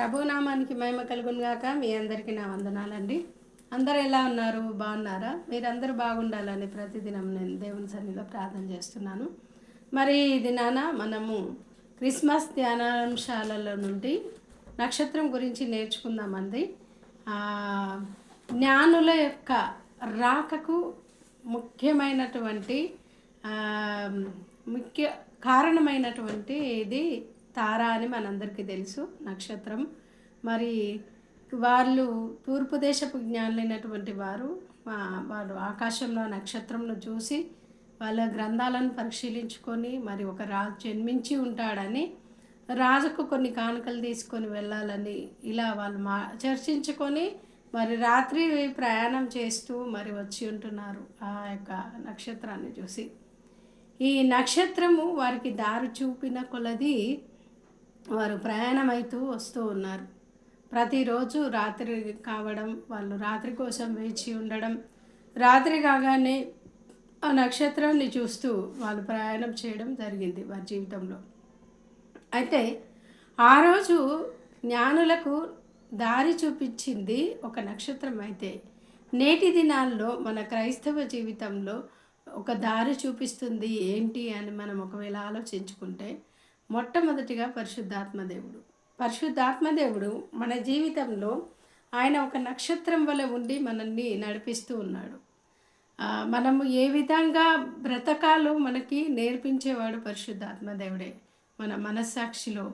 ప్రభునామానికి మహిమ కలుగునుగాక మీ అందరికీ నా వందనాలండి. అందరు ఎలా ఉన్నారు? బాగున్నారా? మీరందరూ బాగుండాలని ప్రతిదినం నేను దేవుని సన్నిధిలో ప్రార్థన చేస్తున్నాను. మరి ఇది నాన్న మనము క్రిస్మస్ ధ్యానాంశాలలో నుండి నక్షత్రం గురించి నేర్చుకుందామండి. జ్ఞానుల యొక్క రాకకు ముఖ్యమైనటువంటి ముఖ్య కారణమైనటువంటి ఇది తార అని మనందరికీ తెలుసు నక్షత్రం. మరి వాళ్ళు తూర్పు దేశపు జ్ఞానులైనటువంటి వారు వాళ్ళు ఆకాశంలో నక్షత్రంను చూసి వాళ్ళ గ్రంథాలను పరిశీలించుకొని మరి ఒక రాజు జన్మించి ఉంటాడని రాజుకు కొన్ని కానుకలు తీసుకొని వెళ్ళాలని ఇలా వాళ్ళు మా చర్చించుకొని మరి రాత్రి ప్రయాణం చేస్తూ మరి వచ్చి ఉంటున్నారు ఆ యొక్క నక్షత్రాన్ని చూసి. ఈ నక్షత్రము వారికి దారి చూపిన కొలది వారు ప్రయాణమైతూ వస్తూ ఉన్నారు. ప్రతిరోజు రాత్రి కావడం వాళ్ళు రాత్రి కోసం వేచి ఉండడం రాత్రి కాగానే ఆ నక్షత్రాన్ని చూస్తూ వాళ్ళు ప్రయాణం చేయడం జరిగింది వారి జీవితంలో. అయితే ఆ రోజు జ్ఞానులకు దారి చూపించింది ఒక నక్షత్రం అయితే. నేటి దినాల్లో మన క్రైస్తవ జీవితంలో ఒక దారి చూపిస్తుంది ఏంటి అని మనం ఒకవేళ ఆలోచించుకుంటే మొట్టమొదటిగా పరిశుద్ధాత్మ దేవుడు పరిశుద్ధాత్మ దేవుడు మన జీవితంలో ఆయన ఒక నక్షత్రం వలె ఉండి మనల్ని నడిపిస్తూ ఉన్నాడు. మనము ఏ విధంగా బ్రతకాలో మనకి నేర్పించేవాడు పరిశుద్ధాత్మ దేవుడే మన మనస్సాక్షిలో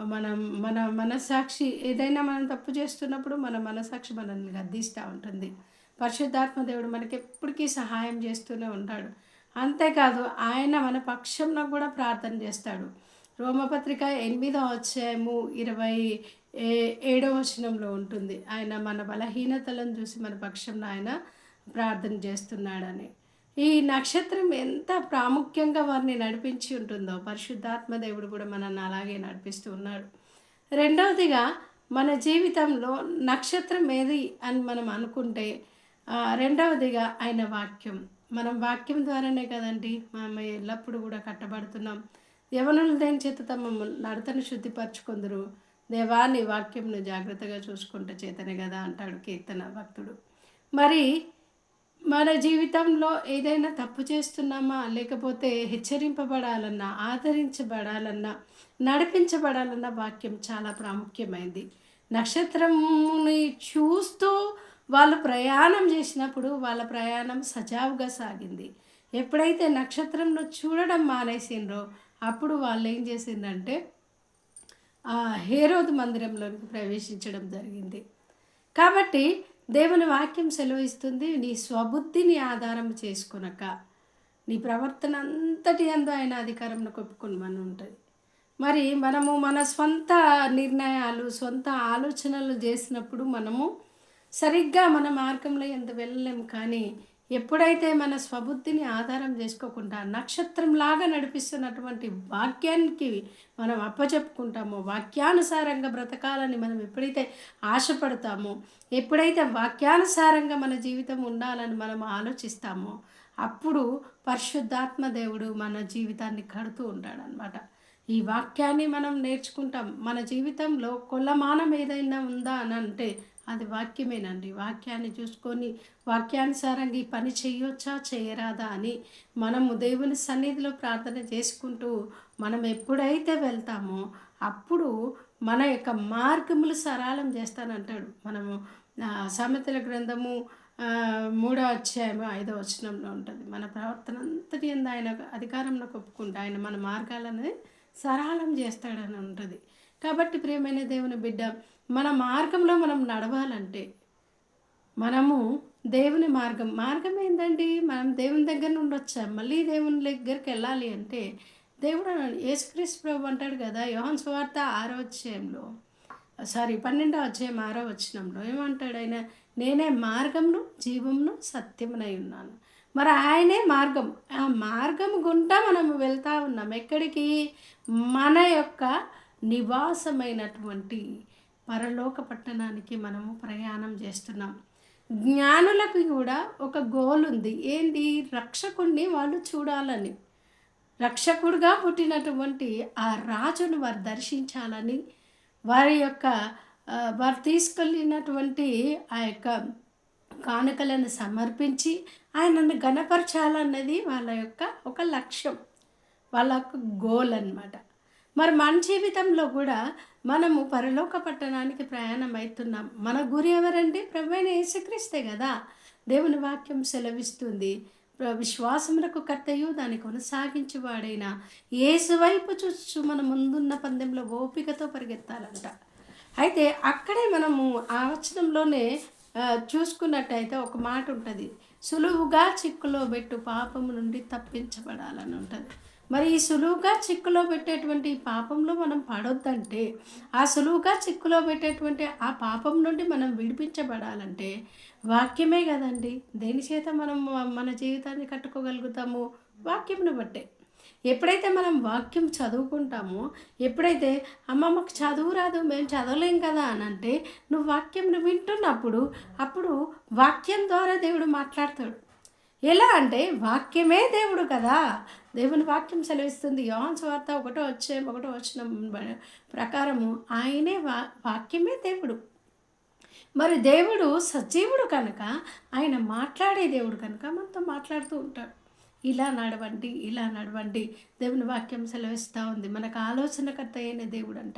మనం మన మనస్సాక్షి ఏదైనా మనం తప్పు చేస్తున్నప్పుడు మన మనస్సాక్షి మనల్ని గద్దిస్తూ ఉంటుంది. పరిశుద్ధాత్మ దేవుడు మనకి ఎప్పటికీ సహాయం చేస్తూనే ఉంటాడు. అంతేకాదు ఆయన మన పక్షంలో కూడా ప్రార్థన చేస్తాడు. రోమపత్రిక ఎనిమిదో అధ్యాయము ఇరవై ఏ ఏడవ వచనంలో ఉంటుంది. ఆయన మన బలహీనతలను చూసి మన పక్షంలో ఆయన ప్రార్థన చేస్తున్నాడని. ఈ నక్షత్రం ఎంత ప్రాముఖ్యంగా వారిని నడిపించి ఉంటుందో పరిశుద్ధాత్మ దేవుడు కూడా మనల్ని అలాగే నడిపిస్తూ ఉన్నాడు. రెండవదిగా మన జీవితంలో నక్షత్రం ఏది అని మనం అనుకుంటే రెండవదిగా ఆయన వాక్యం. మనం వాక్యం ద్వారానే కదండి మనం ఎల్లప్పుడూ కూడా కట్టబడుతున్నాం. యవనులు దేని చేత తమ నడతను శుద్ధిపరచుకుందరు? దేవాన్ని వాక్యంను జాగ్రత్తగా చూసుకుంటే చేతనే కదా అంటాడు కీర్తన భక్తుడు. మరి మన జీవితంలో ఏదైనా తప్పు చేస్తున్నామా? లేకపోతే హెచ్చరింపబడాలన్నా ఆదరించబడాలన్నా నడిపించబడాలన్న వాక్యం చాలా ప్రాముఖ్యమైంది. నక్షత్రముని చూస్తూ వాళ్ళు ప్రయాణం చేసినప్పుడు వాళ్ళ ప్రయాణం సజావుగా సాగింది. ఎప్పుడైతే నక్షత్రంను చూడడం మానేసిండ్రో అప్పుడు వాళ్ళు ఏం చేసిందంటే ఆ హేరోదు మందిరంలోనికి ప్రవేశించడం జరిగింది. కాబట్టి దేవుని వాక్యం సెలవిస్తుంది నీ స్వబుద్ధిని ఆధారం చేసుకునక నీ ప్రవర్తన అంతటి అందు ఆయన అధికారంలో కొప్పుకుని ఉంటుంది. మరి మనము మన స్వంత నిర్ణయాలు సొంత ఆలోచనలు చేసినప్పుడు మనము సరిగ్గా మన మార్గంలో ఎంత వెళ్ళలేము కానీ ఎప్పుడైతే మన స్వబుద్ధిని ఆధారం చేసుకోకుండా నక్షత్రంలాగా నడిపిస్తున్నటువంటి వాక్యానికి మనం అప్పచెప్పుకుంటామో వాక్యానుసారంగా బ్రతకాలని మనం ఎప్పుడైతే ఆశపడతామో ఎప్పుడైతే వాక్యానుసారంగా మన జీవితం ఉండాలని మనం ఆలోచిస్తామో అప్పుడు పరిశుద్ధాత్మ దేవుడు మన జీవితాన్ని కడుతూ ఉంటాడనమాట ఈ వాక్యాన్ని మనం నేర్చుకుంటాం. మన జీవితంలో కొల్లమానం ఏదైనా ఉందా అని అంటే అది వాక్యమేనండి. వాక్యాన్ని చూసుకొని వాక్యానుసారంగా ఈ పని చేయొచ్చా చేయరాదా అని మనము దేవుని సన్నిధిలో ప్రార్థన చేసుకుంటూ మనం ఎప్పుడైతే వెళ్తామో అప్పుడు మన యొక్క మార్గములు సరళం చేస్తానంటాడు. మనము సామెతల గ్రంథము మూడో అధ్యాయము ఐదో వచనంలో ఉంటుంది. మన ప్రవర్తన అంతటి ఆయన అధికారంలో ఒప్పుకుంటే ఆయన మన మార్గాలను సరళం చేస్తాడని ఉంటుంది. కాబట్టి ప్రియమైన దేవుని బిడ్డ మన మార్గంలో మనం నడవాలంటే మనము దేవుని మార్గం. మార్గం ఏంటండి మనం దేవుని దగ్గర నుండి వచ్చాం? మళ్ళీ దేవుని దగ్గరికి వెళ్ళాలి అంటే దేవుడు అన్నాడు, యేసుక్రీస్తు ప్రభు అంటాడు కదా యోహన్ సువార్త ఆరో అధ్యాయంలో సారీ పన్నెండో అధ్యాయం ఆరో వచ్చినంలో ఏమంటాడు ఆయన? నేనే మార్గంను జీవంను సత్యమునై ఉన్నాను. మరి ఆయనే మార్గం. ఆ మార్గం గుంటా మనము వెళ్తా ఉన్నాం. ఎక్కడికి? మన యొక్క నివాసమైనటువంటి పరలోక పట్టణానికి మనము ప్రయాణం చేస్తున్నాం. జ్ఞానులకు కూడా ఒక గోల్ ఉంది. ఏంది రక్షకుణ్ణి వాళ్ళు చూడాలని. రక్షకుడుగా పుట్టినటువంటి ఆ రాజును వారు దర్శించాలని వారి యొక్క వారు తీసుకెళ్ళినటువంటి ఆ యొక్క కానుకలను సమర్పించి ఆయనను గణపరచాలన్నది వాళ్ళ యొక్క ఒక లక్ష్యం వాళ్ళ యొక్క గోల్ అన్నమాట. మరి మన జీవితంలో కూడా మనము పరలోక పట్టణానికి ప్రయాణం అవుతున్నాం. మన గురి ఎవరండి? ప్రభువైన యేసుక్రీస్తే కదా. దేవుని వాక్యం సెలవిస్తుంది. విశ్వాసములకు కర్తయు దాన్ని కొనసాగించేవాడైన యేసు వైపు చూచు మన ముందున్న పందెంలో ఓపికతో పరిగెత్తాలంట. అయితే అక్కడే మనము ఆ వచనంలోనే చూసుకున్నట్టయితే ఒక మాట ఉంటుంది. సులువుగా చిక్కులో పెట్టు పాపము నుండి తప్పించబడాలని ఉంటుంది మరి ఈ సులువుగా చిక్కులో పెట్టేటువంటి పాపంలో మనం పడొద్దంటే ఆ సులువుగా చిక్కులో పెట్టేటువంటి ఆ పాపం నుండి మనం విడిపించబడాలంటే వాక్యమే కదండి. దేని చేత మనం మన జీవితాన్ని కట్టుకోగలుగుతాము? వాక్యంను బట్టే. ఎప్పుడైతే మనం వాక్యం చదువుకుంటామో ఎప్పుడైతే అమ్మ మాకు చదువు రాదు మేము చదవలేం కదా అని అంటే నువ్వు వాక్యంను వింటున్నప్పుడు అప్పుడు వాక్యం ద్వారా దేవుడు మాట్లాడతాడు. ఎలా అంటే వాక్యమే దేవుడు కదా. దేవుని వాక్యం సెలవిస్తుంది. యోన్ వార్త ఒకటో వచ్చే ఒకటో వచ్చిన ప్రకారము ఆయనే వా వాక్యమే దేవుడు. మరి దేవుడు సజీవుడు కనుక ఆయన మాట్లాడే దేవుడు కనుక మనతో మాట్లాడుతూ ఉంటాడు. ఇలా నడవండి ఇలా నడవండి. దేవుని వాక్యం సెలవిస్తూ ఉంది. మనకు ఆలోచనకర్త అయిన దేవుడు అంట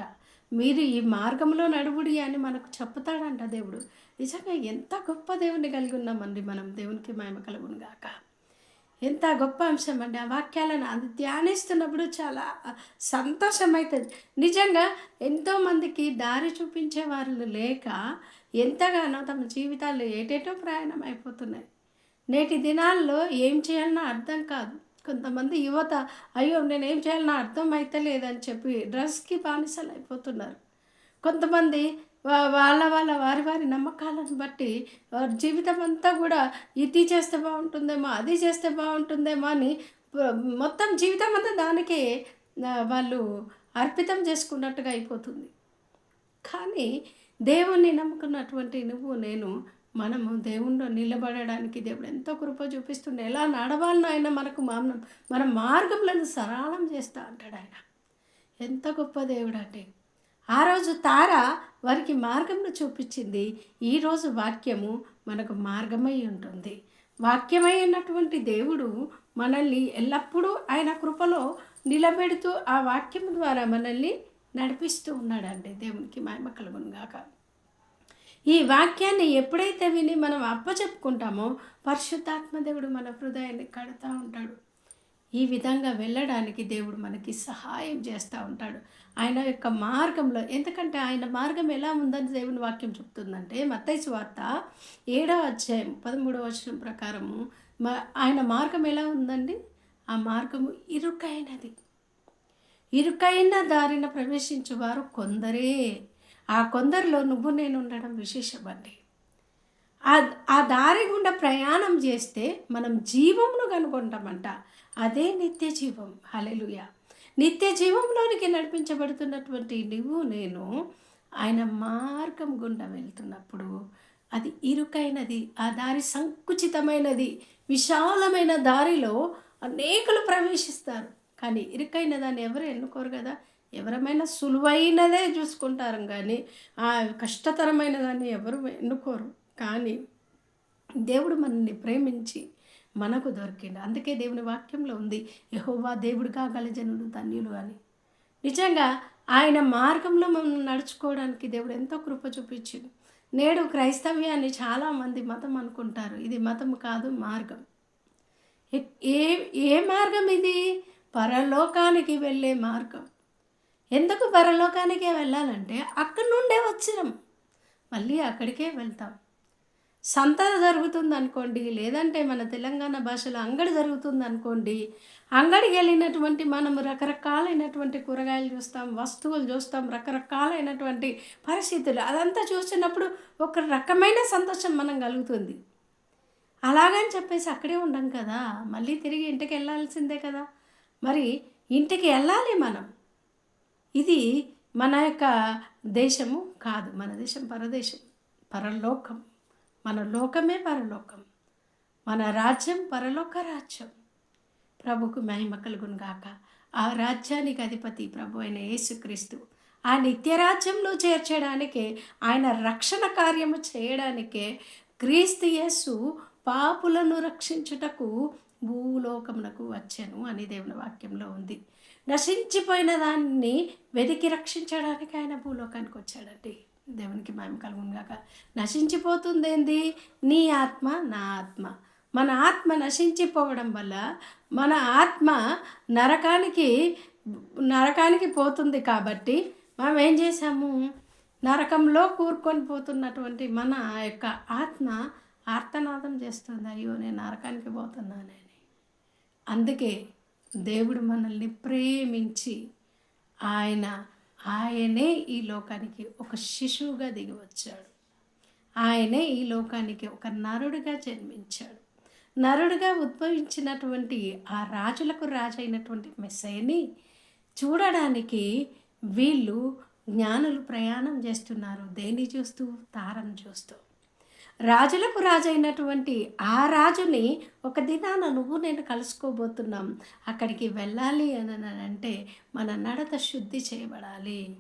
మీరు ఈ మార్గంలో నడువుడి అని మనకు చెప్తాడంట దేవుడు. నిజంగా ఎంత గొప్ప దేవుని కలిగి ఉన్నామండి మనం. దేవునికి మహిమ కలుగును గాక. ఎంత గొప్ప అంశం అండి ఆ వాక్యాలను అది ధ్యానిస్తున్నప్పుడు చాలా సంతోషం అవుతుంది నిజంగా ఎంతోమందికి దారి చూపించే వాళ్ళు లేక ఎంతగానో తమ జీవితాలు ఏటేటో ప్రయాణం అయిపోతున్నాయి. నేటి దినాల్లో ఏం చేయాలన్నా అర్థం కాదు. కొంతమంది యువత అయ్యో నేను ఏం నా అర్థం అయితే లేదని చెప్పి డ్రగ్స్కి బానిసలు అయిపోతున్నారు. కొంతమంది వాళ్ళ వాళ్ళ వారి వారి నమ్మకాలను బట్టి వారి జీవితం అంతా కూడా ఇది చేస్తే బాగుంటుందేమో అది చేస్తే బాగుంటుందేమో అని మొత్తం జీవితం అంతా దానికే వాళ్ళు అర్పితం చేసుకున్నట్టుగా అయిపోతుంది. కానీ దేవుణ్ణి నమ్ముకున్నటువంటి నువ్వు నేను మనము దేవుణ్ణి నిలబడడానికి దేవుడు ఎంతో కృప చూపిస్తుండే. ఎలా నడవాలని ఆయన మనకు మనం మన మార్గములను సరళం చేస్తా అంటాడు ఆయన. ఎంత గొప్ప దేవుడు అంటే. ఆ రోజు తార వారికి మార్గంను చూపించింది. ఈరోజు వాక్యము మనకు మార్గమై ఉంటుంది. వాక్యమై ఉన్నటువంటి దేవుడు మనల్ని ఎల్లప్పుడూ ఆయన కృపలో నిలబెడుతూ ఆ వాక్యం ద్వారా మనల్ని నడిపిస్తూ ఉన్నాడండి. దేవునికి మహిమ కలుగును ఈ వాక్యాన్ని ఎప్పుడైతే విని మనం అప్పచెప్పుకుంటామో పరిశుద్ధాత్మ దేవుడు మన హృదయాన్ని కడుతూ ఉంటాడు. ఈ విధంగా వెళ్ళడానికి దేవుడు మనకి సహాయం చేస్తూ ఉంటాడు. ఆయన యొక్క మార్గంలో ఎందుకంటే ఆయన మార్గం ఎలా ఉందని దేవుని వాక్యం చెప్తుందంటే మత్తైసు వార్త ఏడవ అధ్యాయం పదమూడవ వచనం ప్రకారము ఆయన మార్గం ఎలా ఉందండి? ఆ మార్గము ఇరుకైనది. ఇరుకైన దారిన ప్రవేశించేవారు కొందరే. ఆ కొందరిలో నువ్వు నేను ఉండడం విశేషమండి. ఆ ఆ దారి గుండా ప్రయాణం చేస్తే మనం జీవమును కనుగొంటామంట. అదే నిత్య జీవం. హలెలుయ నిత్య జీవంలోనికి నడిపించబడుతున్నటువంటి నువ్వు నేను ఆయన మార్గం గుండా వెళ్తున్నప్పుడు అది ఇరుకైనది ఆ దారి సంకుచితమైనది విశాలమైన దారిలో అనేకులు ప్రవేశిస్తారు. కానీ ఇరుకైన దాన్ని ఎవరు ఎన్నుకోరు కదా? ఎవరమైనా సులువైనదే చూసుకుంటారు కానీ ఆ కష్టతరమైన దాన్ని ఎవరు ఎన్నుకోరు. కానీ దేవుడు మనల్ని ప్రేమించి మనకు దొరికిండు. అందుకే దేవుని వాక్యంలో ఉంది యహోవా దేవుడిగా గలజనుడు ధన్యులు అని. నిజంగా ఆయన మార్గంలో మనం నడుచుకోవడానికి దేవుడు ఎంతో కృప చూపించింది నేడు క్రైస్తవ్యాన్ని చాలామంది మతం అనుకుంటారు ఇది మతం కాదు మార్గం. ఏ ఏ మార్గం ఇది? పరలోకానికి వెళ్ళే మార్గం. ఎందుకు పరలోకానికే వెళ్ళాలంటే అక్కడి నుండే వచ్చినాం. మళ్ళీ అక్కడికే వెళ్తాం. సంత జరుగుతుంది అనుకోండి లేదంటే మన తెలంగాణ భాషలో అంగడి జరుగుతుంది అనుకోండి అంగడికి వెళ్ళినటువంటి మనం రకరకాలైనటువంటి కూరగాయలు చూస్తాం వస్తువులు చూస్తాం రకరకాలైనటువంటి పరిస్థితులు. అదంతా చూసినప్పుడు ఒక రకమైన సంతోషం మనం కలుగుతుంది. అలాగని చెప్పేసి అక్కడే ఉండం కదా. మళ్ళీ తిరిగి ఇంటికి వెళ్ళాల్సిందే కదా. మరి ఇంటికి వెళ్ళాలి మనం. ఇది మన యొక్క దేశము కాదు మన దేశం పరదేశం పరలోకం. మన లోకమే పరలోకం. మన రాజ్యం పరలోక రాజ్యం. ప్రభుకు మహిమ కలుగును గాక. ఆ రాజ్యానికి అధిపతి ప్రభు అయిన యేసుక్రీస్తు ఆ నిత్యరాజ్యంలో చేర్చడానికే ఆయన రక్షణ కార్యము చేయడానికే క్రీస్తు యేసు పాపులను రక్షించుటకు భూలోకమునకు వచ్చాను అని దేవుని వాక్యంలో ఉంది. నశించిపోయిన దాన్ని వెతికి రక్షించడానికి ఆయన భూలోకానికి వచ్చాడండి. దేవునికి మేము కలుగుగాక నశించిపోతుందేంది? నీ ఆత్మ నా ఆత్మ. మన ఆత్మ నశించిపోవడం వల్ల మన ఆత్మ నరకానికి నరకానికి పోతుంది కాబట్టి మనం ఏం చేసాము నరకంలో కూరుకొని పోతున్నటువంటి మన యొక్క ఆత్మ ఆర్తనాదం చేస్తుంది. అయ్యో నేను నరకానికి పోతున్నానని. అందుకే దేవుడు మనల్ని ప్రేమించి ఆయన ఆయనే ఈ లోకానికి ఒక శిశువుగా దిగి వచ్చాడు. ఆయనే ఈ లోకానికి ఒక నరుడుగా జన్మించాడు. నరుడుగా ఉద్భవించినటువంటి ఆ రాజులకు రాజైనటువంటి మెస్సైని చూడడానికి వీళ్ళు జ్ఞానులు ప్రయాణం చేస్తున్నారు. దేన్ని చూస్తూ? తారం చూస్తూ. రాజులకు రాజైనటువంటి ఆ రాజుని ఒక దినాన నువ్వు నేను కలుసుకోబోతున్నాం. అక్కడికి వెళ్ళాలి అని అంటే మన నడత శుద్ధి చేయబడాలి.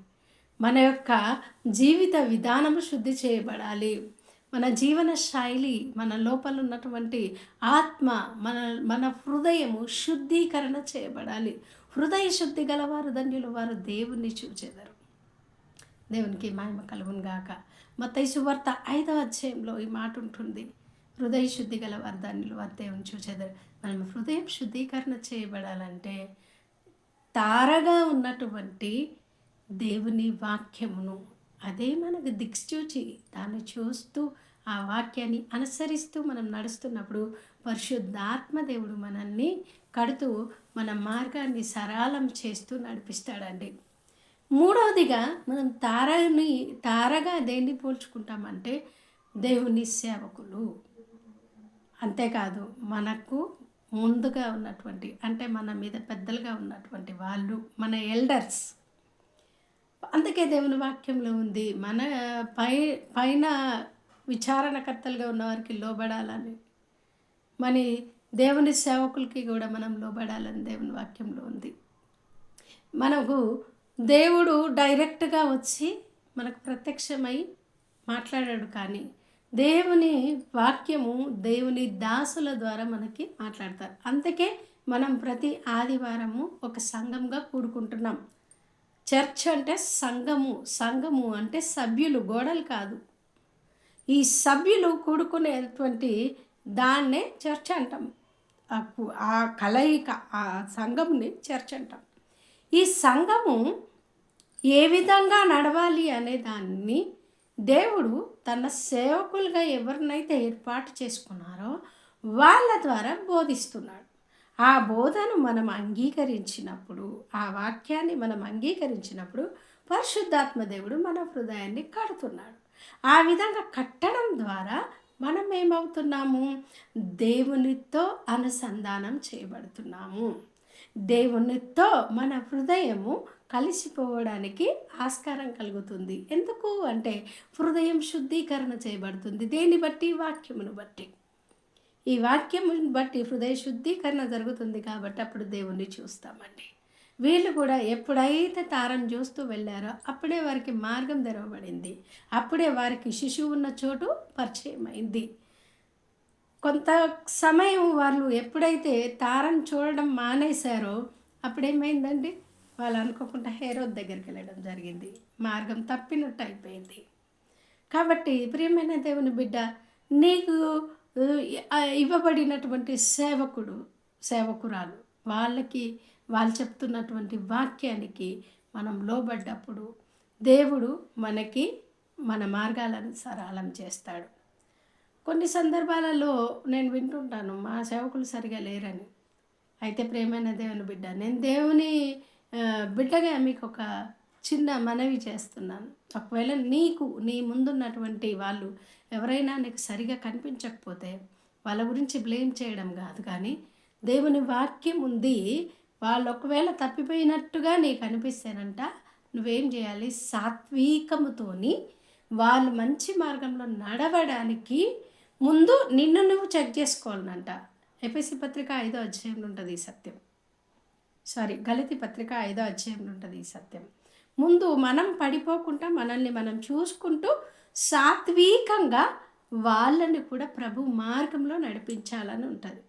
మన యొక్క జీవిత విధానము శుద్ధి చేయబడాలి. మన జీవన శైలి మన లోపల ఉన్నటువంటి ఆత్మ మన మన హృదయము శుద్ధీకరణ చేయబడాలి. హృదయ శుద్ధి గలవారు ధన్యులు వారు దేవుణ్ణి చూచెదరు. దేవునికి మహిమ కలుగును గాక మత్తయి వార్త ఐదవ అధ్యాయంలో ఈ మాట ఉంటుంది హృదయ శుద్ధి గల వారు వర్తే ఉంచు చెదరు. మనం హృదయం శుద్ధీకరణ చేయబడాలంటే తారగా ఉన్నటువంటి దేవుని వాక్యమును అదే మనకు దిక్సూచి దాన్ని చూస్తూ ఆ వాక్యాన్ని అనుసరిస్తూ మనం నడుస్తున్నప్పుడు పరిశుద్ధాత్మ దేవుడు మనల్ని కడుతూ మన మార్గాన్ని సరళం చేస్తూ నడిపిస్తాడండి. మూడవదిగా మనం తారని తారగా దేన్ని పోల్చుకుంటామంటే దేవుని సేవకులు. అంతేకాదు మనకు ముందుగా ఉన్నటువంటి అంటే మన మీద పెద్దలుగా ఉన్నటువంటి వాళ్ళు మన ఎల్డర్స్. అందుకే దేవుని వాక్యంలో ఉంది మన పై పైన విచారణకర్తలుగా ఉన్నవారికి లోబడాలని. మరి దేవుని సేవకులకి కూడా మనం లోబడాలని దేవుని వాక్యంలో ఉంది. మనకు దేవుడు డైరెక్ట్గా వచ్చి మనకు ప్రత్యక్షమై మాట్లాడాడు కానీ దేవుని వాక్యము దేవుని దాసుల ద్వారా మనకి మాట్లాడతారు. అందుకే మనం ప్రతి ఆదివారము ఒక సంఘంగా కూడుకుంటున్నాం. చర్చ్ అంటే సంఘము సంఘము అంటే సభ్యులు గోడలు కాదు. ఈ సభ్యులు కూడుకునేటువంటి దాన్నే చర్చ్ అంటాం. ఆ కలయిక ఆ సంఘంని చర్చ్ అంటాం. ఈ సంఘము ఏ విధంగా నడవాలి అనే దాన్ని దేవుడు తన సేవకులుగా ఎవరినైతే ఏర్పాటు చేసుకున్నారో వాళ్ళ ద్వారా బోధిస్తున్నాడు. ఆ బోధను మనం అంగీకరించినప్పుడు ఆ వాక్యాన్ని మనం అంగీకరించినప్పుడు పరిశుద్ధాత్మ దేవుడు మన హృదయాన్ని కడుతున్నాడు. ఆ విధంగా కట్టడం ద్వారా మనం ఏమవుతున్నాము? దేవునితో అనుసంధానం చేయబడుతున్నాము. దేవునితో మన హృదయము కలిసిపోవడానికి ఆస్కారం కలుగుతుంది. ఎందుకు అంటే హృదయం శుద్ధీకరణ చేయబడుతుంది. దేన్ని బట్టి? వాక్యమును బట్టి. ఈ వాక్యమును బట్టి హృదయ శుద్ధీకరణ జరుగుతుంది కాబట్టి అప్పుడు దేవుణ్ణి చూస్తామండి. వీళ్ళు కూడా ఎప్పుడైతే తారం చూస్తూ వెళ్ళారో అప్పుడే వారికి మార్గం తెరవబడింది. అప్పుడే వారికి శిశువు ఉన్న చోటు పరిచయం అయింది కొంత సమయం వాళ్ళు ఎప్పుడైతే తారం చూడడం మానేశారో అప్పుడేమైందండి? వాళ్ళు అనుకోకుండా హేరోద్ దగ్గరికి వెళ్ళడం జరిగింది. మార్గం తప్పినట్టు అయిపోయింది. కాబట్టి ప్రియమైన దేవుని బిడ్డ నీకు ఇవ్వబడినటువంటి సేవకుడు సేవకురాలు వాళ్ళకి వాళ్ళు చెప్తున్నటువంటి వాక్యానికి మనం లోబడ్డప్పుడు దేవుడు మనకి మన మార్గాలను సరళం చేస్తాడు కొన్ని సందర్భాలలో నేను వింటుంటాను మా సేవకులు సరిగా లేరని. అయితే ప్రేమైన దేవుని బిడ్డ నేను దేవుని బిడ్డగా మీకు ఒక చిన్న మనవి చేస్తున్నాను. ఒకవేళ నీకు నీ ముందున్నటువంటి వాళ్ళు ఎవరైనా నీకు సరిగా కనిపించకపోతే వాళ్ళ గురించి బ్లేమ్ చేయడం కాదు కానీ దేవుని వాక్యం ఉంది వాళ్ళు ఒకవేళ తప్పిపోయినట్టుగా నీకు అనిపిస్తేనంట నువ్వేం చేయాలి? సాత్వికముతోని వాళ్ళు మంచి మార్గంలో నడవడానికి ముందు నిన్ను నువ్వు చెక్ చేసుకోవాలనంట. ఎపిసి పత్రిక ఐదో అధ్యాయంలో ఉంటుంది ఈ సత్యం. సారీ గలితి పత్రిక ఐదో అధ్యాయంలో ఉంటుంది ఈ సత్యం. ముందు మనం పడిపోకుండా మనల్ని మనం చూసుకుంటూ సాత్వికంగా వాళ్ళని కూడా ప్రభు మార్గంలో నడిపించాలని ఉంటుంది.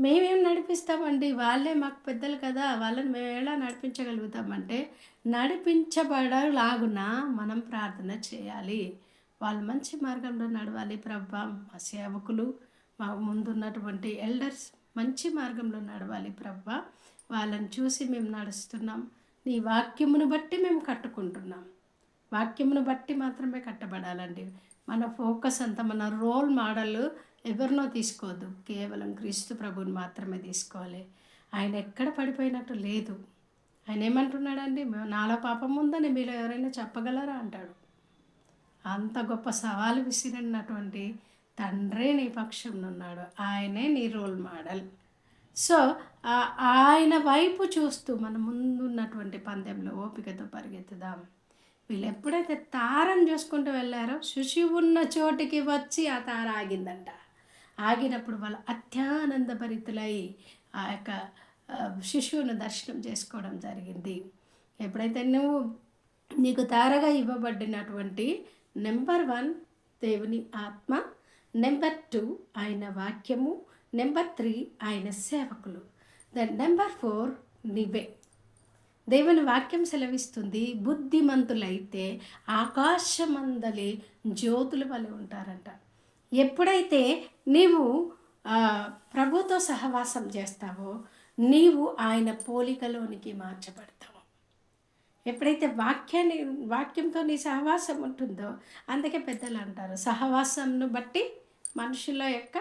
మేమేం నడిపిస్తామండి? వాళ్ళే మాకు పెద్దలు కదా వాళ్ళని మేము ఎలా నడిపించగలుగుతామంటే నడిపించబడలాగున మనం ప్రార్థన చేయాలి. వాళ్ళు మంచి మార్గంలో నడవాలి ప్రభా. మా సేవకులు మా ముందున్నటువంటి ఎల్డర్స్ మంచి మార్గంలో నడవాలి ప్రభా. వాళ్ళని చూసి మేము నడుస్తున్నాం. నీ వాక్యమును బట్టి మేము కట్టుకుంటున్నాం. వాక్యమును బట్టి మాత్రమే కట్టబడాలండి. మన ఫోకస్ అంతా మన రోల్ మోడల్ ఎవరినో తీసుకోవద్దు. కేవలం క్రీస్తు ప్రభుని మాత్రమే తీసుకోవాలి. ఆయన ఎక్కడ పడిపోయినట్టు లేదు. ఆయన ఏమంటున్నాడండి? నాలో పాపం ఉందని మీరు ఎవరైనా చెప్పగలరా? అంటాడు. అంత గొప్ప సవాలు విసిరినటువంటి తండ్రే నీ పక్షంలో ఉన్నాడు ఆయనే నీ రోల్ మోడల్. సో ఆయన వైపు చూస్తూ మన ముందున్నటువంటి పందెంలో ఓపికతో పరిగెత్తుదాం. వీళ్ళు ఎప్పుడైతే తారం చూసుకుంటూ వెళ్ళారో శుశి ఉన్న చోటికి వచ్చి ఆ తార ఆగిందంట. ఆగినప్పుడు వాళ్ళు అత్యానందభరితులై ఆ యొక్క శిశువును దర్శనం చేసుకోవడం జరిగింది. ఎప్పుడైతే నువ్వు నీకు తారగా ఇవ్వబడినటువంటి నెంబర్ వన్ దేవుని ఆత్మ. నెంబర్ టూ ఆయన వాక్యము. నెంబర్ త్రీ ఆయన సేవకులు. దెన్ నెంబర్ ఫోర్ నివే. దేవుని వాక్యం సెలవిస్తుంది బుద్ధిమంతులైతే ఆకాశమందలి జ్యోతుల వలె ఉంటారంట. ఎప్పుడైతే నీవు ప్రభుతో సహవాసం చేస్తావో నీవు ఆయన పోలికలోనికి మార్చబడతావు. ఎప్పుడైతే వాక్యాన్ని వాక్యంతో నీ సహవాసం ఉంటుందో అందుకే పెద్దలు అంటారు. సహవాసంను బట్టి మనుషుల యొక్క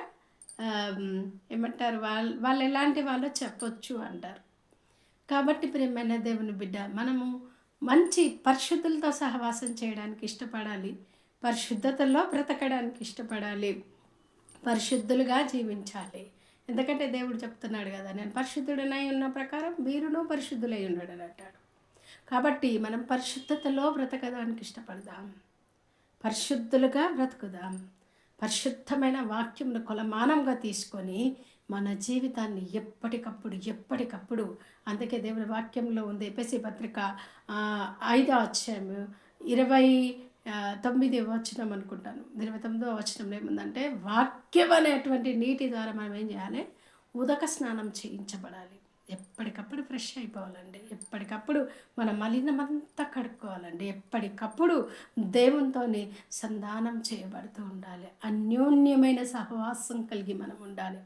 ఏమంటారు? వాళ్ళు వాళ్ళు ఎలాంటి వాళ్ళో చెప్పొచ్చు అంటారు. కాబట్టి ప్రేమైన దేవుని బిడ్డ మనము మంచి పరిశుద్ధులతో సహవాసం చేయడానికి ఇష్టపడాలి. పరిశుద్ధతలో బ్రతకడానికి ఇష్టపడాలి. పరిశుద్ధులుగా జీవించాలి. ఎందుకంటే దేవుడు చెప్తున్నాడు కదా నేను పరిశుద్ధుడనై ఉన్న ప్రకారం మీరును పరిశుద్ధులై ఉండడని అంటాడు. కాబట్టి మనం పరిశుద్ధతలో బ్రతకడానికి ఇష్టపడదాం. పరిశుద్ధులుగా బ్రతుకుదాం. పరిశుద్ధమైన వాక్యంను కొలమానంగా తీసుకొని మన జీవితాన్ని ఎప్పటికప్పుడు ఎప్పటికప్పుడు అందుకే దేవుని వాక్యంలో ఉంది ఎపిసి పత్రిక ఐదో అధ్యాయము ఇరవై తొమ్మిది వచనం అనుకుంటాను. ఇరవై తొమ్మిదో వచనంలో ఏముందంటే వాక్యం అనేటువంటి నీటి ద్వారా మనం ఏం చేయాలి? ఉదక స్నానం చేయించబడాలి. ఎప్పటికప్పుడు ఫ్రెష్ అయిపోవాలండి. ఎప్పటికప్పుడు మన మలినమంతా కడుక్కోవాలండి. ఎప్పటికప్పుడు దేవునితో సంధానం చేయబడుతూ ఉండాలి. అన్యోన్యమైన సహవాసం కలిగి మనం ఉండాలి.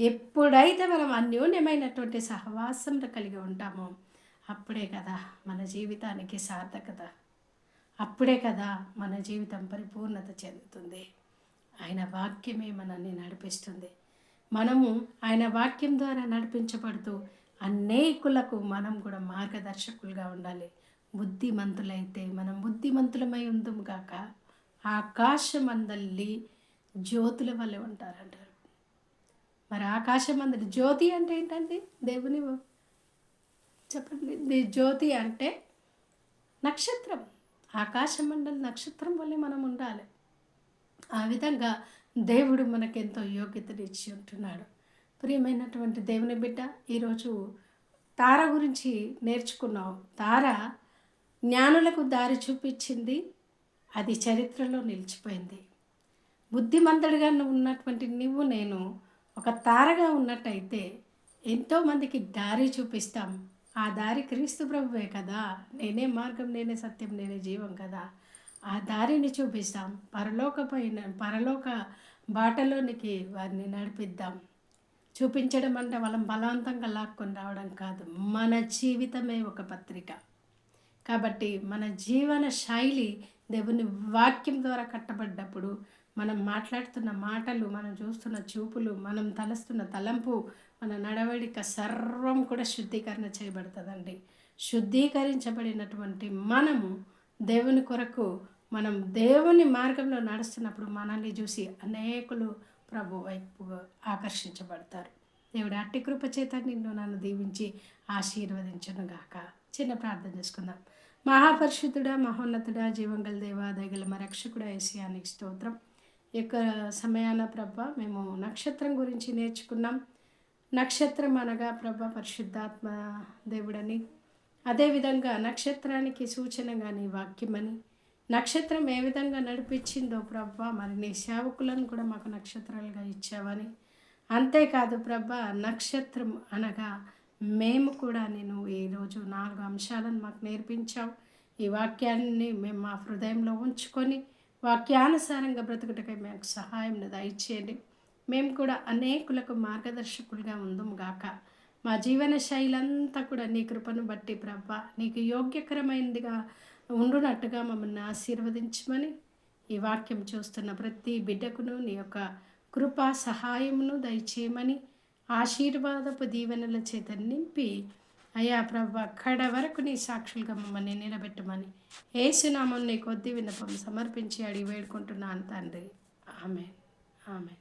ఎప్పుడైతే మనం అన్యోన్యమైనటువంటి సహవాసం కలిగి ఉంటామో అప్పుడే కదా మన జీవితానికి సార్థకత. అప్పుడే కదా మన జీవితం పరిపూర్ణత చెందుతుంది. ఆయన వాక్యమే మనల్ని నడిపిస్తుంది. మనము ఆయన వాక్యం ద్వారా నడిపించబడుతూ అనేకులకు మనం కూడా మార్గదర్శకులుగా ఉండాలి. బుద్ధిమంతులైతే మనం బుద్ధిమంతులమై ఉందము కాక ఆకాశమందల్లి జ్యోతుల వల్ల ఉంటారంటారు. మరి ఆకాశమందలి జ్యోతి అంటే ఏంటండి? దేవుని చెప్పండి. జ్యోతి అంటే నక్షత్రం. ఆకాశమండలి నక్షత్రం వల్లే మనం ఉండాలి. ఆ విధంగా దేవుడు మనకెంతో యోగ్యతనిచ్చి ఉంటున్నాడు. ప్రియమైనటువంటి దేవుని బిడ్డ ఈరోజు తార గురించి నేర్చుకున్నావు తార జ్ఞానులకు దారి చూపించింది అది చరిత్రలో నిలిచిపోయింది. బుద్ధిమంతుడిగా ఉన్నటువంటి నువ్వు నేను ఒక తారగా ఉన్నట్టయితే ఎంతోమందికి దారి చూపిస్తాం. ఆ దారి క్రీస్తు ప్రభువే కదా. నేనే మార్గం నేనే సత్యం నేనే జీవం కదా. ఆ దారిని చూపిస్తాం. పరలోక పైన పరలోక బాటలోనికి వారిని నడిపిద్దాం. చూపించడం అంటే వాళ్ళం బలవంతంగా లాక్కొని రావడం కాదు. మన జీవితమే ఒక పత్రిక. కాబట్టి మన జీవన శైలి దేవుని వాక్యం ద్వారా కట్టబడ్డప్పుడు మనం మాట్లాడుతున్న మాటలు మనం చూస్తున్న చూపులు మనం తలస్తున్న తలంపు మన నడవడిక సర్వం కూడా శుద్ధీకరణ చేయబడుతుందండి. శుద్ధీకరించబడినటువంటి మనము దేవుని కొరకు మనం దేవుని మార్గంలో నడుస్తున్నప్పుడు మనల్ని చూసి అనేకులు ప్రభు వైపు ఆకర్షించబడతారు. దేవుడు అట్టి కృప చేత నిన్ను నన్ను దీవించి ఆశీర్వదించను గాక చిన్న ప్రార్థన చేసుకుందాం. మహాపరిశుద్ధుడ మహోన్నతుడా జీవంగల దేవా దగల మరక్షకుడ రక్షకుడా ఏసియానికి స్తోత్రం. యొక్క సమయాన ప్రభ మేము నక్షత్రం గురించి నేర్చుకున్నాం. నక్షత్రం అనగా ప్రభ పరిశుద్ధాత్మ దేవుడని. అదేవిధంగా నక్షత్రానికి సూచనగా నీ వాక్యమని. నక్షత్రం ఏ విధంగా నడిపించిందో ప్రభా మరి నీ సేవకులను కూడా మాకు నక్షత్రాలుగా ఇచ్చావని. అంతేకాదు ప్రభా నక్షత్రం అనగా మేము కూడా నేను ఈరోజు నాలుగు అంశాలను మాకు నేర్పించావు. ఈ వాక్యాన్ని మేము మా హృదయంలో ఉంచుకొని వాక్యానుసారంగా బ్రతుకుటకై మాకు సహాయం దయచేయండి. మేము కూడా అనేకులకు మార్గదర్శకులుగా ఉందము గాక. మా జీవన శైలంతా కూడా నీ కృపను బట్టి ప్రభ నీకు యోగ్యకరమైనదిగా ఉండునట్టుగా మమ్మల్ని ఆశీర్వదించమని ఈ వాక్యం చూస్తున్న ప్రతి బిడ్డకును నీ యొక్క కృపా సహాయమును దయచేయమని ఆశీర్వాదపు దీవెనల చేత నింపి అయ్యా ప్రభు అక్కడ వరకు నీ సాక్షులుగా మమ్మల్ని నిలబెట్టమని ఏసునామం నీ కొద్ది విన్నపం సమర్పించి అడిగి వేడుకుంటున్నాను తండ్రి. ఆమె ఆమె